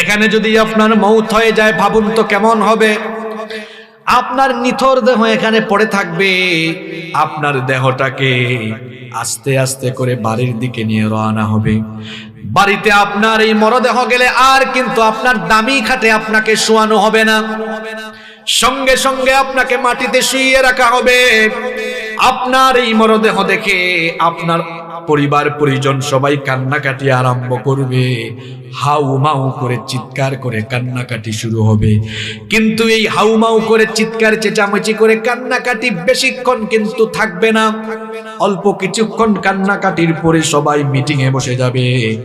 এখানে যদি আপনার মৌত হয়ে যায়, ভাবুন তো কেমন হবে। আপনার নিথর দেহ এখানে পড়ে থাকবে। আপনার দেহটাকে আস্তে আস্তে করে বাড়ির দিকে নিয়ে রওনা হবে। বাড়িতে আপনার এই মরদেহ গেলে আর কিন্তু আপনার দামি খাটে আপনাকে শোয়ানো হবে না। সঙ্গে সঙ্গে আপনাকে মাটিতে শুইয়ে রাখা হবে। আপনার এই মরদেহ দেখে আপনার পরিবার, পরিজন সবাই কান্নাকাটি আরম্ভ করবে। হাউ মাউ করে চিৎকার করে কান্নাকাটি শুরু হবে। কিন্তু এই হাউ মাউ করে চিৎকার, চেঁচামেচি করে কান্নাকাটি বেশিক্ষণ কিন্তু থাকবে না। অল্প কিছুক্ষণ কান্নাকাটির পরে সবাই মিটিং এ বসে যাবে।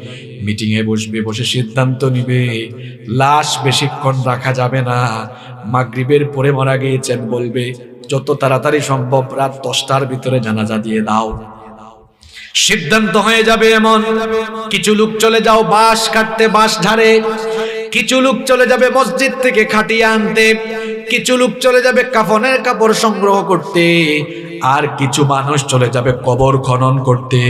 মিটিং এ বসবে, বসে সিদ্ধান্ত নিবে। লাশ বেশিক্ষণ রাখা যাবে না। মাগরিবের পরে মারা গিয়েছেন বলবে যত তাড়াতাড়ি সম্ভব রাত দশটার ভিতরে জানাজা দিয়ে দাও। সিদ্ধান্ত হয়ে যাবে এমন। কিছু লোক চলে যাও, বাঁশ কাটতে বাঁশ ঝাড়ে। কিছু লোক চলে যাবে মসজিদ থেকে খাটিয়ে আনতে। কিছু লোক চলে যাবে কাফনের কাপড় সংগ্রহ করতে। আর কিছু মানুষ চলে যাবে কবর খনন করতে।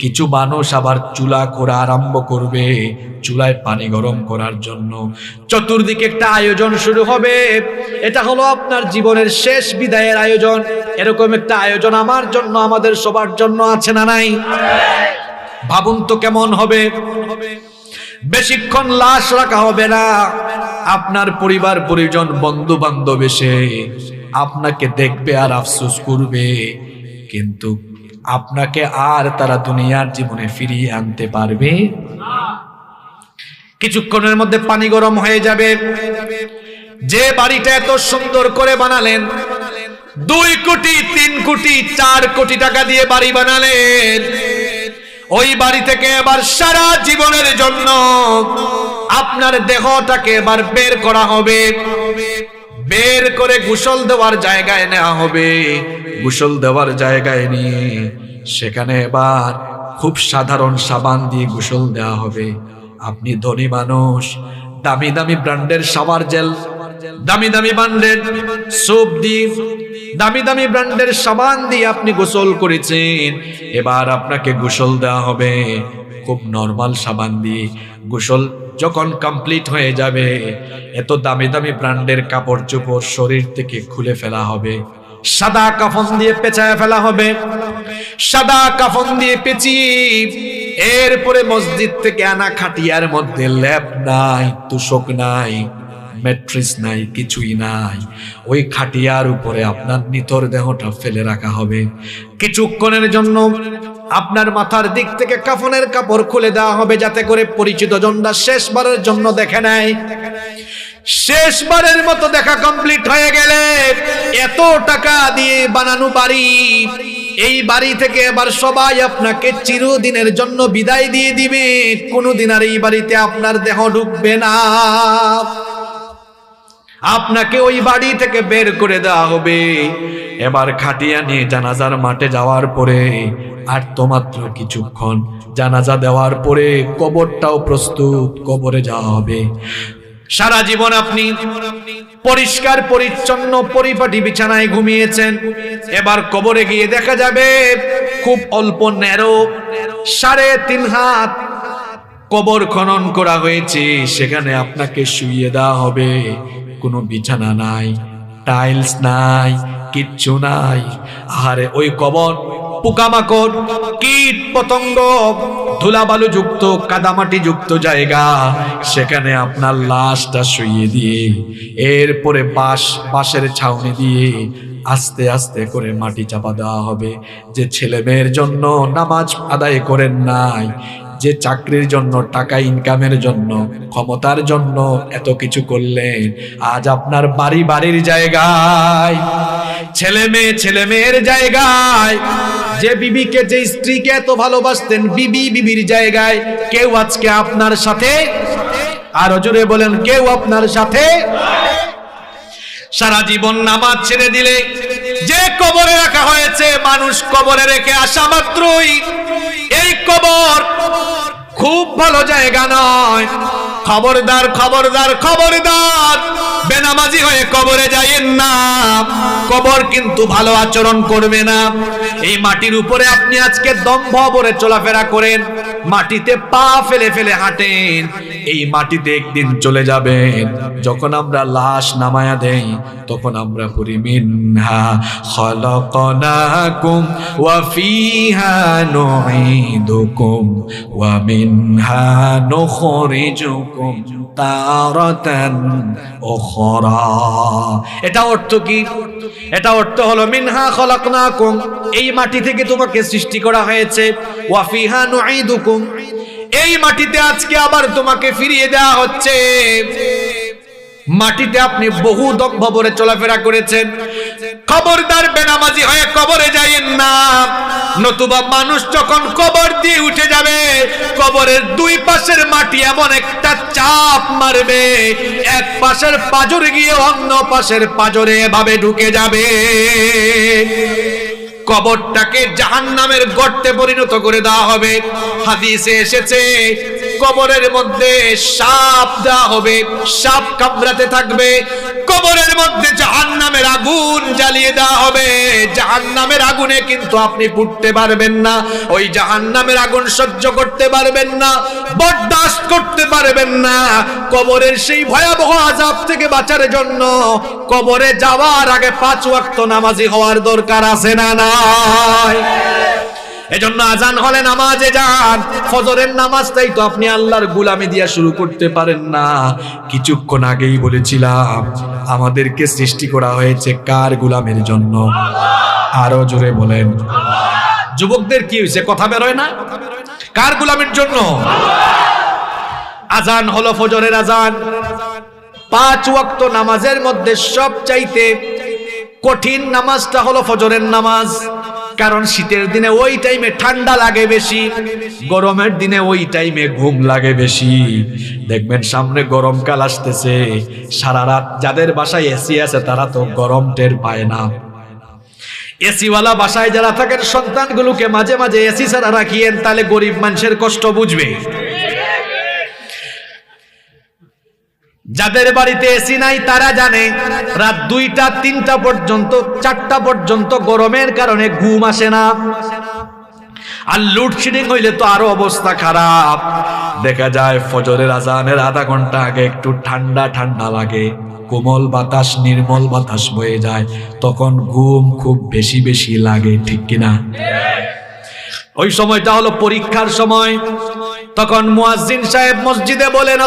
কিছু মানুষ আবার চুলা করা আরম্ভ করবে, চুলায় পানি গরম করার জন্য। চতুর্দিকে একটা আয়োজন শুরু হবে। এটা হলো আপনার জীবনের শেষ বিদায়ের আয়োজন। এরকম একটা আয়োজন আমার জন্য, আমাদের সবার জন্য আছে না নাই? ভাবুন তো কেমন হবে। বেশিক্ষণ লাশ রাখা হবে না। আপনার পরিবার, পরিজন বন্ধু বান্ধব এসে আপনাকে দেখবে আর আফসোস করবে। কিন্তু আপনাকে আর তারা দুনিয়ার জীবনে ফিরিয়ে আনতে পারবে। কিছুক্ষণের মধ্যে পানি গরম হয়ে যাবে। যে বাড়িটা এত সুন্দর করে বানালেন, দুই কোটি, তিন কোটি, চার কোটি টাকা দিয়ে বাড়ি বানালেন। ওই বাড়ি থেকে এবার সারা জীবনের জন্য আপনার দেহটাকে এবার বের করা হবে। বের করে গোসল দেওয়ার জায়গায় নেওয়া হবে। গোসল দেওয়ার জায়গায় নিয়ে সেখানে এবার খুব সাধারণ সাবান দিয়ে গোসল দেওয়া হবে। আপনি ধনী মানুষ, দামি দামি ব্র্যান্ডের সাবার জেল, দামি দামি ব্র্যান্ডের সোপ দিয়ে, দামি দামি ব্র্যান্ডের সাবান দিয়ে আপনি গোসল করেছেন। এবার আপনাকে গোসল দেওয়া হবে। খুব নর্মাল সাবান দিয়ে গোসল যখন কমপ্লিট হয়ে যাবে, এত দামি দামি ব্র্যান্ডের কাপড় চোপড় শরীর থেকে খুলে ফেলা হবে। সাদা কাফন দিয়ে পেঁচায় ফেলা হবে। সাদা কাফন দিয়ে পেঁচিয়ে এরপরে মসজিদ থেকে আনা খাটিয়ার মধ্যে ল্যাপ নাই, তুষক নাই, ম্যাট্রিস নাই, কিছুই নাই। ওই খাটিয়ার উপরে আপনার নিতর দেহটা ফেলে রাখা হবে। কিছুক্ষণের জন্য আপনার মাথার দিক থেকে কাফনের কাপড় খুলে দেওয়া হবে যাতে করে পরিচিত জনরা শেষবারের জন্য দেখে নেয়। শেষবারের মতো দেখা কমপ্লিট হয়ে গেলে এত টাকা দিয়ে বানানো বাড়ি। এই বাড়ি থেকে এবার সবাই আপনাকে চিরদিনের জন্য বিদায় দিয়ে দিবে। কোনোদিন আর এই বাড়িতে আপনার দেহ ঢুকবে না। আপনাকে ওই বাড়ি থেকে বের করে দেওয়া হবে। এবার খাটিয়া নিয়ে জানাজার মাঠে যাওয়ার পরে আর তো মাত্র কিছুক্ষণ। জানাজা দেওয়ার পরে কবরটাও প্রস্তুত, কবরে যাওয়া হবে। সারা জীবন আপনি পরিষ্কার, পরিচ্ছন্ন, পরিপাটি বিছানায় ঘুমিয়েছেন। এবার কবরে গিয়ে দেখা যাবে খুব অল্প ন্যারো, সাড়ে তিন হাত কবর খনন করা হয়েছে। সেখানে আপনাকে শুইয়ে দেওয়া হবে। কোনো বিছানা নাই টাইলস নাই, কিচ্ছু নাই। আরে ওই কবর, পোকামাকড়, কীট পতঙ্গ ধুলাবালু যুক্ত কাদামাটি যুক্ত জায়গা, সেখানে আপনার লাশটা শুইয়ে দিয়ে, এরপরে বাঁশ, বাঁশের ছাউনি দিয়ে আস্তে আস্তে করে মাটি চাপা দেওয়া হবে। যে ছেলে মেয়ের জন্য নামাজ আদায় করেন নাই যে চাকরির জন্য, টাকা ইনকামের জন্য, ক্ষমতার জন্য এত কিছু করলেন, আজ আপনার বাড়ি বাড়ির জায়গায়, ছেলে মেয়ে ছেলে মেয়ের জায়গায়, যে বিবিকে, যে স্ত্রীকে এত ভালোবাসতেন, বিবি বিবির জায়গায়, কেউ আজকে আপনার সাথে, আরও জোরে বলেন, কেউ আপনার সাথে, সারা জীবন নামাজ ছেড়ে দিলে, যে কবরে রাখা হয়েছে, মানুষ কবরে রেখে আসা মাত্রই কবর খুব ভালো জায়গা নয়। খবরদার খবরদার খবরদার। বেনামাজি হয়ে কবরে যাইয়েন না। কবর কিন্তু ভালো আচরণ করবে না। এই মাটির উপরে আপনি আজকে দম্ভ ভরে চলাফেরা করেন। মাটিতে পা ফেলে ফেলে হাঁটেন, এই মাটিতে একদিন চলে যাবেন। যখন আমরা লাশ নামায়া দেই, তখন আমরা পড়ি, মিনহা খলকনাকুম ওয়া ফিহা নুঈদুকুম ওয়া মিনহা নুখরিজুকুম তারাতান উখরা। এটা অর্থ কি? এটা অর্থ হলো, মিনহা খলাকনাকুম। এই মাটি থেকে তোমাকে সৃষ্টি করা হয়েছে, ওয়া ফিহা নুঈদুকুম এই মাটিতে আজকে আবার তোমাকে ফিরিয়ে দেওয়া হচ্ছে। মাটিতে আপনি বহু দম্ভবরে চলাফেরা করেছেন। খবরদার বেনামাজি হয়ে কবরে যাইয়েন না। নতুবা মানুষ যখন কবর দিয়ে উঠে যাবে, কবরের দুই পাশের মাটি এমন একটা চাপ মারবে। এক পাশের পাজর গিয়ে অন্য পাশের পাজরে এভাবে ঢুকে যাবে। কবরটাকে জাহান্নামের গর্তে পরিণত করে দেওয়া হবে। হাদিসে এসেছে কবরের মধ্যে সাপ দেওয়া হবে। সাপ কামড়াতে থাকবে। কবরের মধ্যে জাহান্নামের আগুন জ্বালিয়ে দেওয়া হবে। জাহান্নামের আগুনে কিন্তু আপনি ফুটতে পারবেন না। ওই জাহান্নামের আগুন সহ্য করতে পারবেন না, বরদাস্ত করতে পারবেন না। কবরের সেই ভয়াবহ আজাব থেকে বাঁচার জন্য কবরে যাওয়ার আগে পাঁচ ওয়াক্ত নামাজি হওয়ার দরকার আছে না নাই? এজন্য আজান হলে নামাজে যান। ফজরের নামাজটাই তো আপনি আল্লাহর গুলামি দিয়া শুরু করতে পারেন না। কিছুক্ষণ আগেই বলেছিলাম, আমাদেরকে সৃষ্টি করা হয়েছে কার গুলামের জন্য? আরও জোরে বলেন। যুবকদের কি হয়েছে? কথা বেরোয় না? কার গুলামের জন্য? আজান হলো ফজরের আজান। পাঁচ ওয়াক্ত নামাজের মধ্যে সব চাইতে কঠিন নামাজটা হলো ফজরের নামাজ। কারণ শীতের দিনে ওই টাইমে ঠান্ডা লাগে বেশি, গরমের দিনে ওই টাইমে ঘুম লাগে বেশি। দেখবেন সামনে গরমকাল আসতেছে, সারা রাত যাদের বাসায় এসি আছে তারা তো গরম টের পায় না। এসিওয়ালা বাসায় যারা থাকেন, সন্তানগুলোকে মাঝে মাঝে এসি ছাড়া রাখিয়েন, তাহলে গরিব মানুষের কষ্ট বুঝবে। যাদের বাড়িতে এসি নাই, তারা জানে রাত দুইটা, তিনটা পর্যন্ত, চারটা পর্যন্ত গরমের কারণে ঘুম আসে না। আর লোডশেডিং হইলে তো আরও অবস্থা খারাপ। দেখা যায় ফজরের আজানের আধা ঘণ্টা আগে একটু ঠান্ডা ঠান্ডা লাগে। কোমল বাতাস, নির্মল বাতাস বয়ে যায়। তখন ঘুম খুব বেশি বেশি লাগে, ঠিক কিনা? ওই সময়টা হলো পরীক্ষার সময়। তখন মুয়াজ্জিন সাহেব মসজিদে বলেন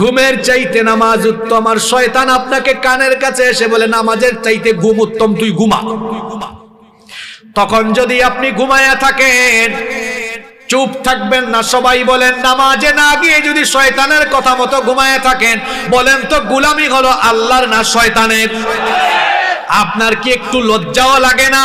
ঘুমের চাইতে নামাজ উত্তম, আর শয়তান আপনাকে কানের কাছে এসে বলে, নামাজের চাইতে ঘুম উত্তম, তুই ঘুমা। তখন যদি আপনি ঘুমায়া থাকেন, চুপ থাকবেন না, সবাই বলেন, নামাজে না গিয়ে যদি শয়তানের কথা মতো ঘুমায় থাকেন, বলেন তো গুলামি হলো আল্লাহর না শয়তানের? আপনার কি একটু লজ্জাও লাগে না?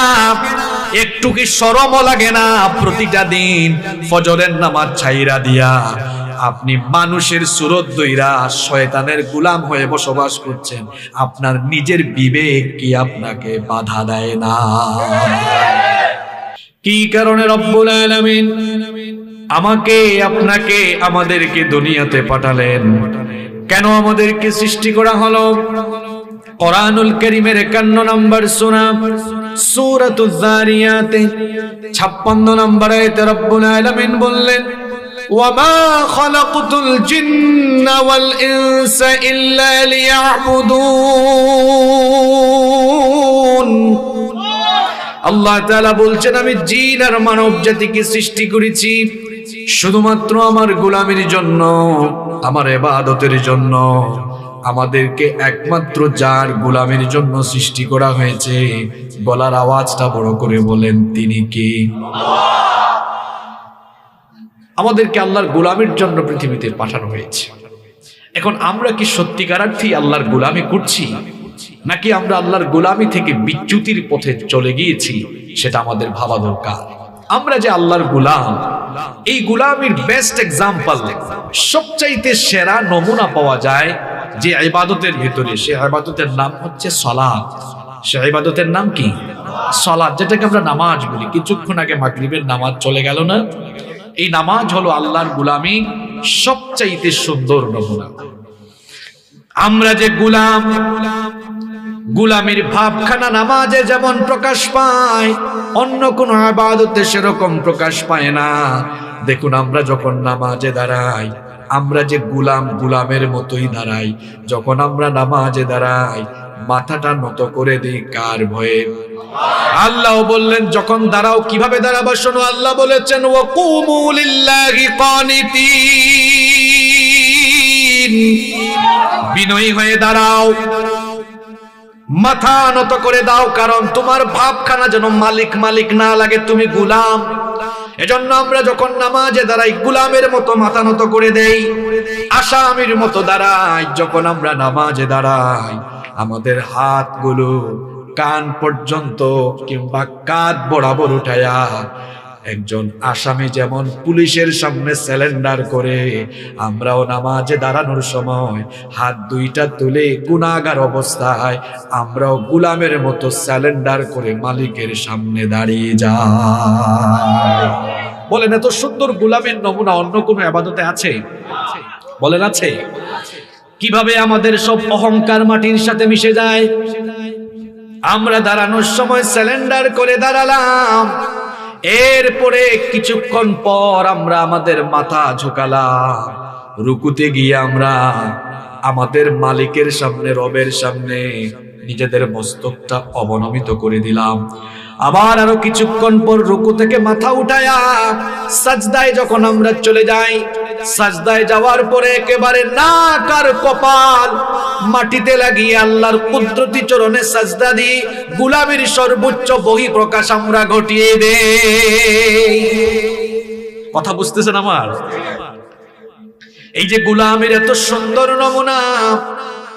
একটু কি সরমও লাগে না? প্রতিটা দিন ফজরের নামাজ ছাইরা দিয়া আপনি মানুষের সুরত দইরা শয়তানের গুলাম হয়ে বসবাস করছেন। আপনার নিজের বিবেক কি আপনাকে বাধা দেয় না? কি কারণে রব্বুল আলামিন আমাকে, আপনাকে, আমাদেরকে দুনিয়াতে পাঠালেন? কেন আমাদেরকে সৃষ্টি করা হলো? কোরআনুল করিমের একান্ন নম্বর সুরা সূরাতুজ জারিয়াতে 56 নম্বর আয়াতে রব্বুল আলামিন বললেন وما خلقت الجن والإنس إلا ليعبدون আল্লাহ তাআলা বলছেন আমি জিন আর মানব জাতিকে সৃষ্টি করেছি শুধুমাত্র আমার গোলামের জন্য আমার এবাদতের জন্য আমাদেরকে একমাত্র যার গোলামের জন্য সৃষ্টি করা হয়েছে। গলার আওয়াজটা বড় করে বলেন, তিনি কি? আমাদেরকে আল্লাহর গোলামের জন্য পৃথিবীতে পাঠানো হয়েছে। এখন আমরা কি সত্যিকারার্থী আল্লাহর গোলামি করছি? নাকি আমরা আল্লাহর গোলামি থেকে বিচ্যুতির পথে চলে গিয়েছি, সেটা আমাদের ভাবা দরকার। আমরা যে আল্লাহর গুলাম, এই গোলামির বেস্ট এক্সাম্পল সবচাইতে সেরা নমুনা পাওয়া যায় যে ইবাদতের ভিতরে। সে ইবাদতের নাম হচ্ছে সলাদ সে ইবাদতের নাম কি? সলাদ যেটাকে আমরা নামাজ বলি। কিছুক্ষণ আগে মাগরিবের নামাজ চলে গেল না? এই নামাজ হলো আল্লাহর গুলামি সবচাইতে সুন্দর নমুনা। আমরা যে গুলাম গুলামির ভাবখানা নামাজে যেমন প্রকাশ পায়, অন্য কোন আবাদতে সেরকম প্রকাশ পায় না। দেখুন, আমরা যখন নামাজে দাঁড়াই, আমরা যে গুলাম গুলামের মতোই দাঁড়াই, যখন আমরা নামাজে দাঁড়াই, মাথাটা নত করে দিই কার ভয়ে? আল্লাহ বললেন, যখন দাঁড়াও, কীভাবে দাঁড়াবো শোনো, আল্লাহ বলেছেন ও কুমুলিল্লাহি বিনয়ী হয়ে দাঁড়াও। মাথা নত করে দাও, কারণ তোমার ভাবখানা যেন মালিক মালিক না লাগে, তুমি গুলাম। এজন্য আমরা যখন নামাজে দাঁড়াই, গুলামের মতো মাথা নত করে দেই। আসামির মতো দাঁড়াই, যখন আমরা নামাজে দাঁড়াই, আমাদের হাতগুলো কান পর্যন্ত কিংবা কাঁধ বরাবর উঠায়া একজন আসামি যেমন পুলিশের সামনে স্যালেন্ডার করে, আমরাও নামাজে দাঁড়ানোর সময় হাত দুইটা তুলে গুণাগার অবস্থায় আমরাও গুলামের মতো স্যালেন্ডার করে মালিকের সামনে দাঁড়িয়ে যাই। বলেন, এত সুন্দর গুলামের নমুনা অন্য কোনো আবাদতে আছে? বলেন, আছে। কীভাবে আমাদের সব অহংকার মাটির সাথে মিশে যায়? আমরা দাঁড়ানোর সময় স্যালেন্ডার করে দাঁড়ালাম। এরপরে কিছুক্ষণ পর আমরা আমাদের মাথা ঝোকালাম। রুকুতে গিয়ে আমরা আমাদের মালিকের সামনে, রবের সামনে নিজেদের মস্তকটা অবনমিত করে দিলাম। আবার আরও কিছুক্ষণ পর রুকু থেকে মাথা উঠায়া সাজদায় যখন আমরা চলে যাই, সাজদায় যাওয়ার পরে একেবারে নাক আর কপাল মাটিতে লাগিয়ে আল্লাহর কুদরতি চরণে সাজদা দিয়ে গুলামের সর্বোচ্চ বহি প্রকাশ আমরা ঘটিয়ে দে কথা বুঝতেছেন আমার? এই যে গুলামের এত সুন্দর নমুনা,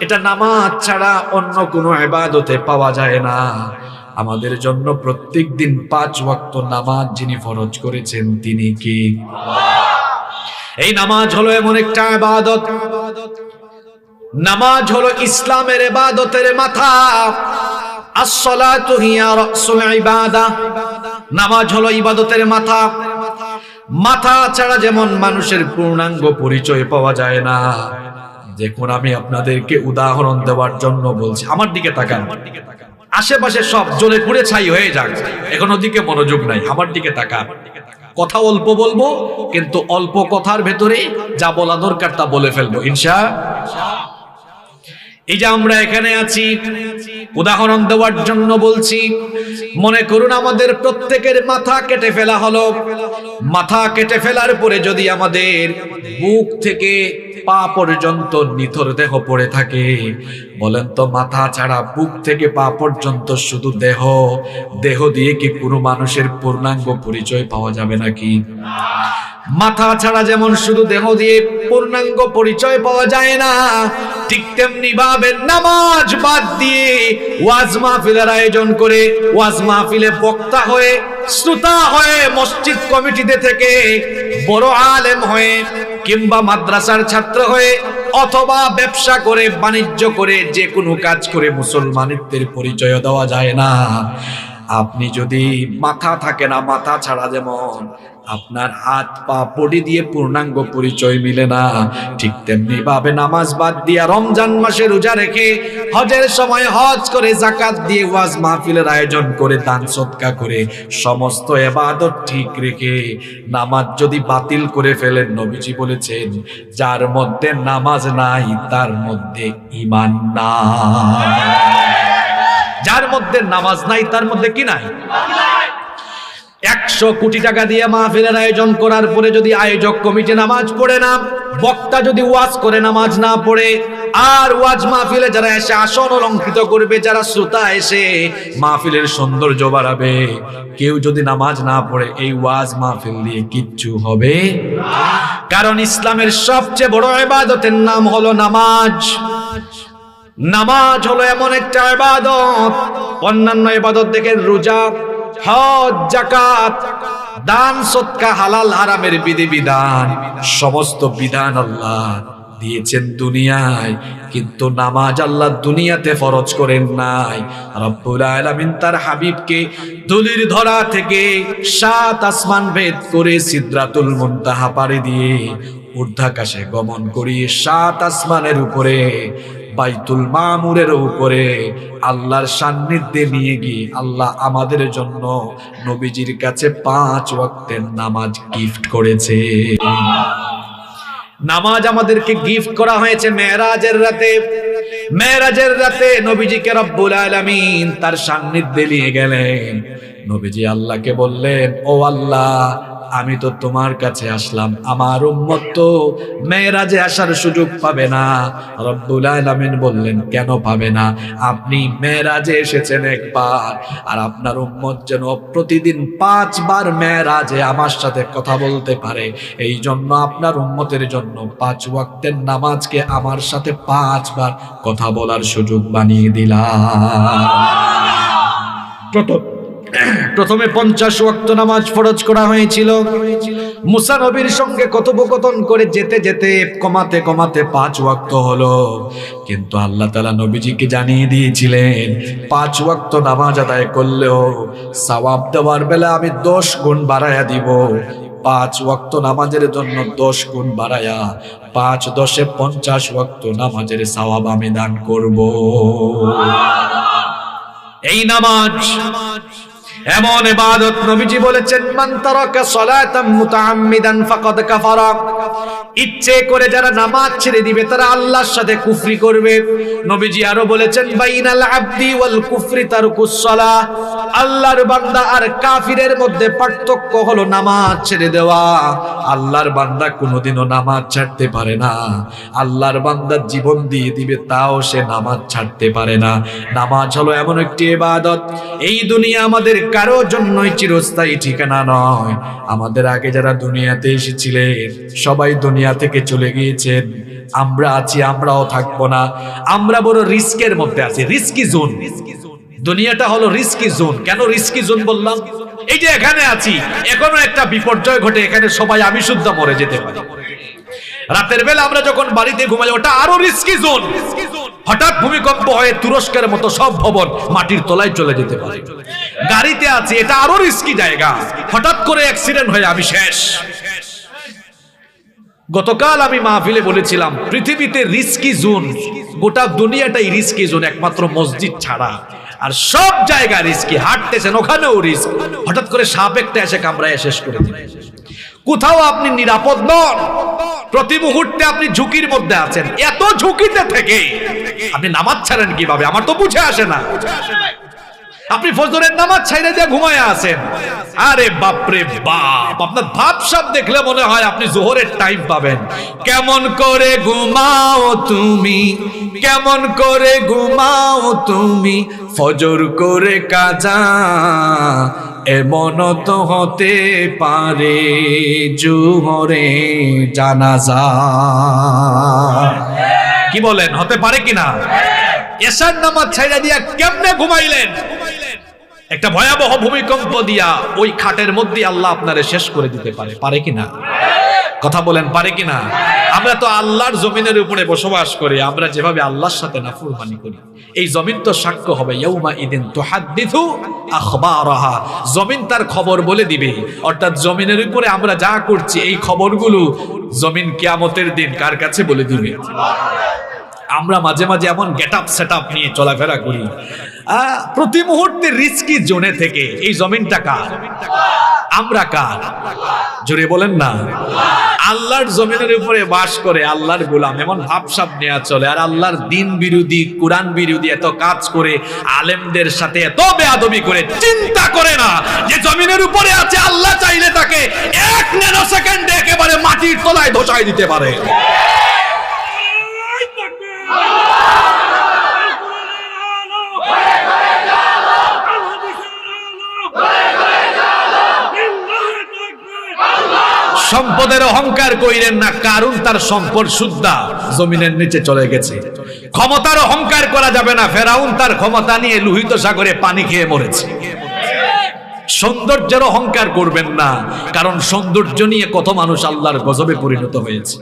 এটা নামাজ ছাড়া অন্য কোনো এবাদতে পাওয়া যায় না। আমাদের জন্য প্রত্যেক দিন পাঁচ ওয়াক্ত নামাজ যিনি ফরজ করেছেন, তিনি কি? এই নামাজ হলো এমন একটা আবাদত নামাজ হলো ইসলামের ইবাদতের মাথা। নামাজ হলো ইবাদতের মাথা। মাথা ছাড়া যেমন মানুষের পূর্ণাঙ্গ পরিচয় পাওয়া যায় না। দেখুন, আমি আপনাদেরকে উদাহরণ দেওয়ার জন্য বলছি। আমার দিকে তাকান। আশেপাশে সব জ্বলে পুড়ে ছাই হয়ে যাক। এখন ওদিকে মনোযোগ নাই, আমার দিকে টাকা কথা অল্প বলব, কিন্তু অল্প কথার ভেতরে যা বলা দরকার তা বলে ফেলব, ইনশা। এই যে আমরা এখানে আছি উদাহরণ দেওয়ার জন্য বলছি, মনে করুন আমাদের প্রত্যেকের মাথা কেটে ফেলা হলো। মাথা কেটে ফেলার পরে যদি আমাদের বুক থেকে পা পর্যন্ত নিথর দেহ পড়ে থাকে, বলেন তো মাথা ছাড়া বুক থেকে পা পর্যন্ত শুধু দেহ দেহ দিয়ে কি কোনো মানুষের পূর্ণাঙ্গ পরিচয় পাওয়া যাবে নাকি? মাথা ছাড়া যেমন শুধু দেহ দিয়ে পূর্ণাঙ্গ পরিচয় পাওয়া যায় না, ঠিক তেমনি ভাবে নামাজ বাদ দিয়ে ওয়াজ মাহফিলের আয়োজন করে ওয়াজ মাহফিলে বক্তা হয়ে, শ্রোতা হয়ে মসজিদ কমিটিতে থেকে বড় আলেম হয়ে কিংবা মাদ্রাসার ছাত্র হয়ে অথবা ব্যবসা করে, বাণিজ্য করে, যে কোনো কাজ করে মুসলমানিত্বের পরিচয় দেওয়া যায় না। আপনি যদি মাথা থাকে না, মাথা ছাড়া যেমন আপনার হাত পা পড়ি দিয়ে পূর্ণাঙ্গ পরিচয় মিলে না, ঠিক তেমনি ভাবে নামাজ বাদ দিয়া রমজান মাসে রোজা রেখে হজের সময় হজ করে জাকাত দিয়ে ওয়াজ মাহফিলের আয়োজন করে, দান সৎকা করে সমস্ত এবাদত ঠিক রেখে নামাজ যদি বাতিল করে ফেলেন, নবীজি বলেছেন, যার মধ্যে নামাজ নাই, তার মধ্যে ইমান নাই। যার মধ্যে নামাজ নাই, তার মধ্যে কি নাই? একশো কোটি টাকা দিয়ে মাহফিলের আয়োজন করার পরে যদি আয়োজক কমিটি নামাজ পড়ে না, বক্তা যদি ওয়াজ করে নামাজ না পড়ে, আর ওয়াজ মাহফিলে যারা এসে আসন অলঙ্কৃত করবে, যারা শ্রোতা এসে মাহফিলের সৌন্দর্য বাড়াবে, কেউ যদি নামাজ না পড়ে, এই ওয়াজ মাহফিল দিয়ে কিচ্ছু হবে কারণ ইসলামের সবচেয়ে বড় ইবাদতের নাম হলো নামাজ। নামাজ হলো এমন একটা ইবাদত। অন্যান্য ইবাদত দেখে রোজা, হজ জাকাত দান, সৎকা, হালাল, হারামের বিধি বিধান সমস্ত বিধান আল্লাহ দিয়েছেন দুনিয়ায়। কিন্তু নামাজ আল্লাহ দুনিয়াতে ফরজ করেন নাই। রব্বুল আলামিন তার হাবিবকে দলির ধরা থেকে সাত আসমান ভেদ করে সিদ্রাতুল মুনতাহা পাড়ি দিয়ে ঊর্ধ্বাকাশে গমন করিয়ে সাত আসমানের উপরে বাইতুল মামুরের উপরে আল্লাহর সান্নিধ্যে নিয়ে গিয়ে আল্লাহ আমাদের জন্য নবীজির কাছে পাঁচ ওয়াক্তের নামাজ গিফট করেছে। নামাজ আমাদেরকে গিফট করা হয়েছে মেয়েরাজের রাতে। মেয়েরাজের রাতে নবীজিকে রব্বুল আলামিন তার সান্নিধ্যে নিয়ে গেলেন। নবীজি আল্লাহকে বললেন, ও আল্লাহ আমি তো তোমার কাছে আসলাম। আমার উম্মত তো মেয়েরাজে আসার সুযোগ পাবে না। রব্বুল আলামিন বললেন কেন পাবে না? আপনি মেয়েরাজে এসেছেন একবার আর আপনার উম্মত যেন প্রতিদিন পাঁচবার মেয়েরাজে আমার সাথে কথা বলতে পারে। এই জন্য আপনার উম্মতের জন্য পাঁচ ওয়াক্তের নামাজকে আমার সাথে পাঁচবার কথা বলার সুযোগ বানিয়ে দিলাম। প্রথম প্রথমে পঞ্চাশ ওয়াক্ত নামাজ ফরজ করা হয়েছিল। মুসা নবীর সঙ্গে কথোপকথন করে যেতে যেতে কমাতে কমাতে পাঁচ ওয়াক্ত হলো। কিন্তু আল্লাহ তালা নবীজিকে জানিয়ে দিয়েছিলেন, পাঁচ ওয়াক্ত নামাজ আদায় করলেও সওয়াব দেওয়ার বেলা আমি দশ গুণ বাড়াইয়া দিব। পাঁচ ওয়াক্ত নামাজের জন্য দশ গুণ বাড়ায়া, পাঁচ দশে পঞ্চাশ ওয়াক্ত নামাজের সওয়াব আমি দান করব। এই নামাজ এমন ইবাদত নবীজি বলেছেন, মান তারাকা সালাতাম মুতাআম্মিদান ফাকাদ কাফারা। ইচ্ছে করে যারা নামাজ ছেড়ে দিবে, তারা আল্লাহর সাথে কুফরি করবে। নবীজি আরও বলেছেন, বাইনাল আবদি ওয়াল কুফরি তারকুস সালাহ। আল্লাহর বান্দা আর কাফিরের মধ্যে পার্থক্য হলো নামাজ ছেড়ে দেওয়া। আল্লাহর বান্দা কোনোদিনও নামাজ ছাড়তে পারে না। আল্লাহর বান্দা জীবন দিয়ে দিবে, তাও সে নামাজ ছাড়তে পারে না। নামাজ হলো এমন একটি ইবাদত। এই দুনিয়া আমাদের কারও জন্যই চিরস্থায়ী ঠিকানা নয়। আমাদের আগে যারা দুনিয়াতে এসেছিলেন, সবাই দুনিয়া থেকে চলে গিয়েছেন। আমরা আছি, আমরাও থাকব না। আমরা বড় রিস্কের মধ্যে আছি রিস্কি জোন দুনিয়াটা হলো রিস্কি জোন কেন রিস্কি জোন বললাম? এই যে এখানে আছি, এখনও একটা বিপর্যয় ঘটে, এখানে সবাই আমি শুদ্ধ মরে যেতে পারি। রাতের বেলা আমরা যখন বাড়িতে ঘুমাই, ওটা আরও রিস্কি জোন হঠাৎ ভূমিকম্প হয়ে তুরস্কের মতো সব ভবন মাটির তলায় চলে যেতে পারে। গাড়িতে আছে, এটা আরও রিস্কি জায়গা। হঠাৎ করে অ্যাক্সিডেন্ট হয়ে আমি শেষ। গতকাল আমি মাহফিলে বলেছিলাম, পৃথিবীতে রিস্কি জোন গোটা দুনিয়াটাই রিস্কি জোন একমাত্র মসজিদ ছাড়া। আর সব জায়গা রিস্কি হাঁটতেছেন, ওখানেও রিস্ক হঠাৎ করে সাপ একটা এসে কামড়ায় শেষ করে কোথাও আপনি নিরাপদ নন। প্রতি মুহূর্তে আপনি ঝুঁকির মধ্যে আছেন। এত ঝুঁকিতে থেকে আপনি নামাজ ছাড়েন কীভাবে? আমার তো বুঝে আসে না। আপনি ফজরের নামাজ ছাইরে দিয়ে ঘুমায় আছেন। আরে বাপরে বাপ, আপনার ভাব সব দেখলে মনে হয় আপনি জোহরের টাইম পাবেন। কেমন করে ঘুমাও তুমি? কেমন করে ঘুমাও তুমি? ফজর করে কাজা এমন তো হতে পারে জুহরে জানাজা। কি বলেন, হতে পারে কিনা? এসার নামাজ ছাইরা দিয়া কেমনে ঘুমাইলেন? একটা ভয়াবহ ভূমিকম্প দিয়া ওই খাটের মধ্যে আল্লাহ আপনারে শেষ করে দিতে পারে পারে কিনা? কথা বলেন, পারে কিনা? আমরা তো আল্লাহর জমিনের উপরে বসবাস করি, আমরা যেভাবে আল্লাহর সাথে নাফরমানি করি। এই জমিন তো সাক্ষ্য হবে, ইয়াউমা ইদিন তুহাদ্দিথু আখবারাহা। জমিন তার খবর বলে দিবে, অর্থাৎ জমিনের উপরে আমরা যা করছি, এই খবরগুলো জমিন কিয়ামতের দিন কার কাছে বলে দিবে? আমরা মাঝে মাঝে এমন গেট আপ সেট আপ নিয়ে চলাফেরা করি। প্রতি মুহূর্তে রিস্কি জোনে থেকে, এই জমিনটা কার? আমরা কার? জোরে বলেন না। আল্লাহর জমিনের উপরে বাস করে আল্লাহর গোলাম, এমন ভাবসাব নেওয়া চলে। আর আল্লাহর দিন বিরোধী, কোরআন বিরোধী এত কাজ করে, আলেমদের সাথে এত বেয়াদবি করে, চিন্তা করে না যে জমিনের উপরে আছে, আল্লাহ চাইলে তাকে এক ন্যানো সেকেন্ডে একেবারে মাটির তলায় ধসাই দিতে পারে। সম্পদের অহংকার কইরেন না, কারণ তার সম্পদ শুদ্ধা, জমিনের নিচে চলে গেছে। ক্ষমতার অহংকার করা যাবে না, ফেরাউন তার ক্ষমতা নিয়ে লোহিত সাগরে পানি খেয়ে মরেছে। সৌন্দর্যের অহংকার করবেন না, কারণ সৌন্দর্য নিয়ে কত মানুষ আল্লাহর গজবে পরিণত হয়েছে।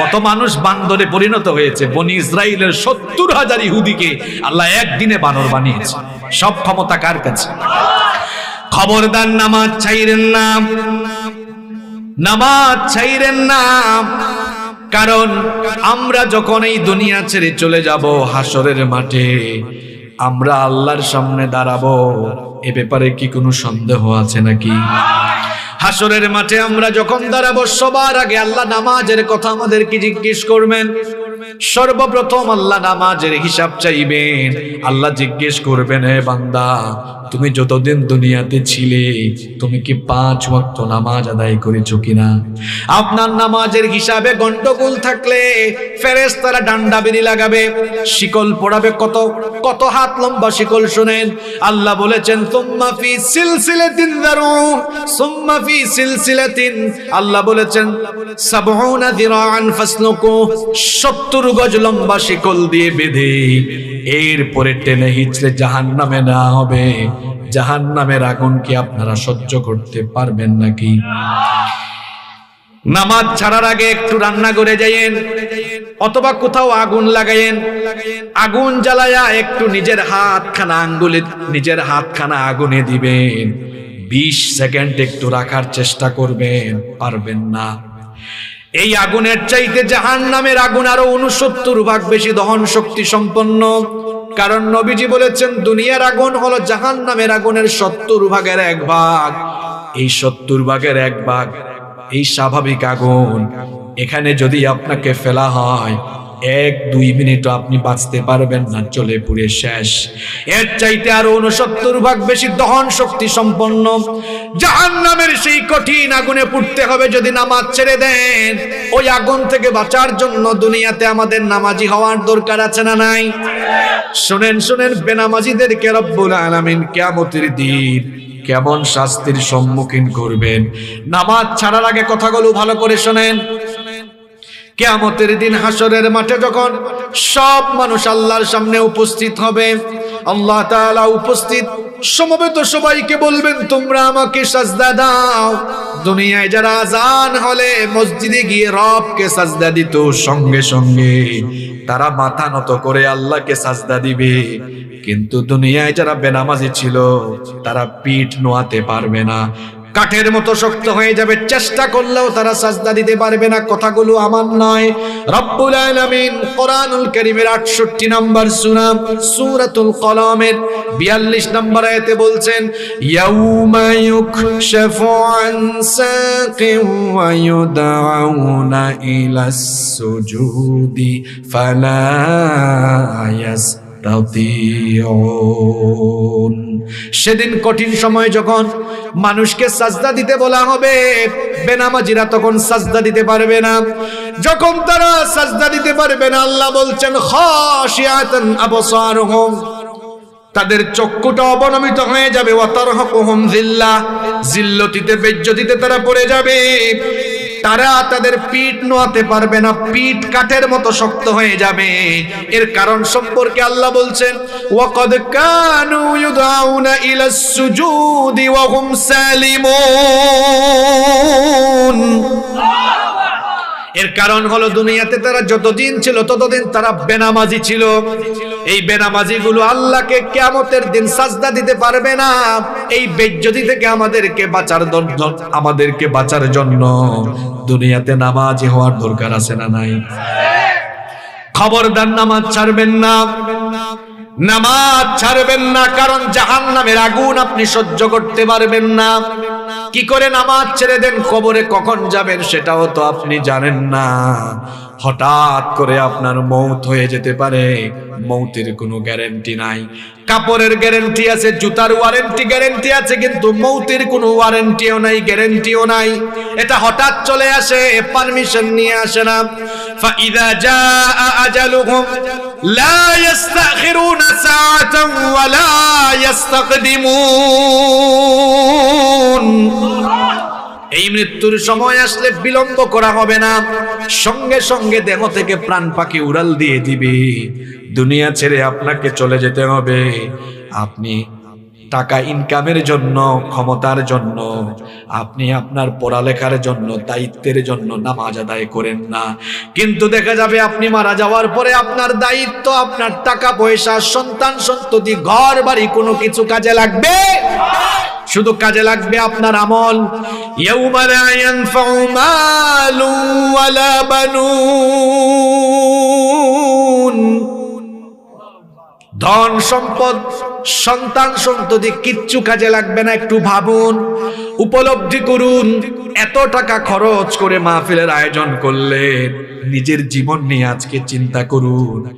কত মানুষ বান্দরে পরিণত হয়েছে, বনি ইসরায়েলের সত্তর হাজার ইহুদিকে আল্লাহ একদিনে বানর বানিয়েছে। সব ক্ষমতা কার কাছে? খবরদার নামাজ ছাইরেন না। নামাজ ছাইরেন না। কারণ আমরা যখন এই দুনিয়া ছেড়ে চলে যাব হাসরের মাঠে, আমরা আল্লাহর সামনে দাঁড়াবো, এ ব্যাপারে কি কোনো সন্দেহ আছে নাকি? হাসরের মাঠে আমরা যখন দাঁড়াবো, সবার আগে আল্লাহ নামাজের কথা আমাদেরকে জিজ্ঞেস করবেন। সর্বপ্রথম আল্লাহ নামাজের হিসাব চাইবেন। আল্লাহ জিজ্ঞেস করবেন হে বান্দা, তুমি যতদিন দুনিয়াতে ছিলে, তুমি কি পাঁচ ওয়াক্ত নামাজ আদায় করেছ কিনা? আপনার নামাজের হিসাবে গন্ডগোল থাকলে ফেরেশতারা ডান্ডা বেরি লাগাবে। শিকল পড়াবে কত কত হাত লম্বা শিকল, শুনেন। আল্লাহ বলেছেন তুম্মা ফি সিলসিলাতিন দারু সুম্মা ফি সিলসিলাতিন আল্লাহ বলেছেন, সাবউনা দিরাআন ফাসলুকু 70 গজ লম্বা শিকল দিয়ে বেঁধে, এরপরে টেনে হিচড়ে জাহান্নামে না হবে। জাহান্নামের আগুন কি আপনারা সহ্য করতে পারবেন নাকি? নামাজ ছাড়ার আগে একটু রান্না করে যাইয়েন, অথবা কোথাও আগুন লাগাইয়েন। আগুন জ্বালায়া একটু নিজের হাতখানা আঙ্গুলে, নিজের হাতখানা আগুনে দিবেন। বিশ সেকেন্ড একটু রাখার চেষ্টা করবেন পারবেন না। এই আগুনের চাইতে জাহান নামের আগুন আরও উনসত্তর ভাগ বেশি দহন শক্তি সম্পন্ন কারণ নবীজি বলেছেন, দুনিয়ার আগুন হলো জাহান নামের আগুনের সত্তর ভাগের এক ভাগ। এই সত্তর ভাগের এক ভাগ, এই স্বাভাবিক আগুন। এখানে যদি আপনাকে ফেলা হয় এক, দুই মিনিটও আপনি বাঁচতে পারবেন না, চলে পুড়ে শেষ। এর চাইতে আরও উনসত্তর ভাগ বেশি দহন শক্তি সম্পন্ন। জাহান নামের সেই কঠিন আগুনে পুড়তে হবে যদি নামাজ ছেড়ে দেন। ওই আগুন থেকে বাঁচার জন্য দুনিয়াতে আমাদের নামাজি হওয়ার দরকার আছে না নাই? শুনেন শুনেন, বেনামাজিদেরকে রব্বুল আলামিন কিয়ামতের দিন কেমন শাস্তির সম্মুখীন করবেন। নামাজ ছাড়ার আগে কথাগুলো ভালো করে শোনেন। কেয়ামতের দিন হাসরের মাঠে যখন সব মানুষ আল্লাহর সামনে উপস্থিত হবে, আল্লাহ তাআলা উপস্থিত সমবেত সবাইকে বলবেন, তোমরা আমাকে সাজদা দাও। দুনিয়ায় যারা আজান হলে মসজিদে গিয়ে রবকে সাজদা দিত সঙ্গে সঙ্গে। তারা মাথা নত করে আল্লাহকে সাজদা দিবে। কিন্তু দুনিয়ায় যারা বেনামাজি ছিল, তারা পিঠ নোয়াতে পারবে না। কাঠের মতো শক্ত হয়ে যাবে, চেষ্টা করলেও তারা সাজদা দিতে পারবে না, কথাগুলো আমার নয়। রব্বুল আলামিন কোরআনুল কারীমের 68 নম্বর সূরা, সূরাতুল কলামের 42 নম্বর আয়াতে বলছেন, ইয়াউমা ইউকশাফু আন সাকিন ওয়া ইউদআউনা ইলাস সুজুদি, ফালা ইয়াস সেদিন কঠিন সময় যখন মানুষকে সাজদা দিতে বলা হবে, বেনামাজিরা তখন সাজদা দিতে পারবে না। যখন তারা সাজদা দিতে পারবে না, আল্লাহ বলছেন, খাশিয়াতান আবসারুহুম। তাদের চক্ষুটা অবনমিত হয়ে যাবে ওয়াতারহাকুহুম জিল্লা। জিল্লতিতে, বেজ্জতিতে তারা পড়ে যাবে। তারা তাদের পিঠ নোয়াতে পারবে না, পিঠ কাঠের মতো শক্ত হয়ে যাবে। এর কারণ সম্পর্কে আল্লাহ বলছেন, ওয়াকাদ কানু ইউদাউনা ইলাস সুজুদি ওয়া হুম সালিমুন। এর কারণ হলো দুনিয়াতে তারা যতদিন ছিল, ততদিন তারা বেনামাজি ছিল। এই বেনামাজি গুলো আল্লাহকে কেয়ামতের দিন সাজদা দিতে পারবে না। এই বেজ্জতি থেকে আমাদেরকে বাঁচার দর- আমাদেরকে বাঁচার জন্য দুনিয়াতে নামাজি হওয়ার দরকার আছে না নাই? খবরদার নামাজ ছাড়বেন না। নামাজ ছাড়বেন না, কারণ জাহান নামের আগুন আপনি সহ্য করতে পারবেন না। কি করে নামাজ ছেড়ে দেন, কবরে কখন যাবেন সেটাও তো আপনি জানেন না। হঠাৎ করে আপনার মৌত হয়ে যেতে পারে, মৌতের কোনো গ্যারেন্টি নাই। কাপড়ের গ্যারেন্টি আছে, জুতার ওয়ারেন্টি গ্যারেন্টি আছে, কিন্তু মৌতের কোনো ওয়ারেন্টিও নাই গ্যারেন্টিও নাই। এটা হঠাৎ চলে আসে পারমিশন নিয়ে আসে না। জাআ আজালুহুম, লা ইস্তাখিরুনা সাআতান ওয়া লা ইস্তাকদিমুন। এই মৃত্যুর সময় আসলে বিলম্ব করা হবে না। সঙ্গে সঙ্গে দেহ থেকে প্রাণ পাখি উড়াল দিয়ে দিবে। দুনিয়া ছেড়ে আপনাকে চলে যেতে হবে। আপনি টাকা ইনকামের জন্য, ক্ষমতার জন্য, আপনি আপনার পড়ালেখার জন্য, দায়িত্বের জন্য নামাজ আদায় করেন না। কিন্তু দেখা যাবে আপনি মারা যাওয়ার পরে আপনার দায়িত্ব, আপনার টাকা পয়সা সন্তান সন্ততি ঘর বাড়ি কোনো কিছু কাজে লাগবে? শুধু কাজে লাগবে আপনার আমল। ধন সম্পদ, সন্তান সন্ততি কিচ্ছু কাজে লাগবে না, একটু ভাবুন। উপলব্ধি করুন, এত টাকা খরচ করে মাহফিলের আয়োজন করলেন নিজের জীবন নিয়ে আজকে চিন্তা করুন।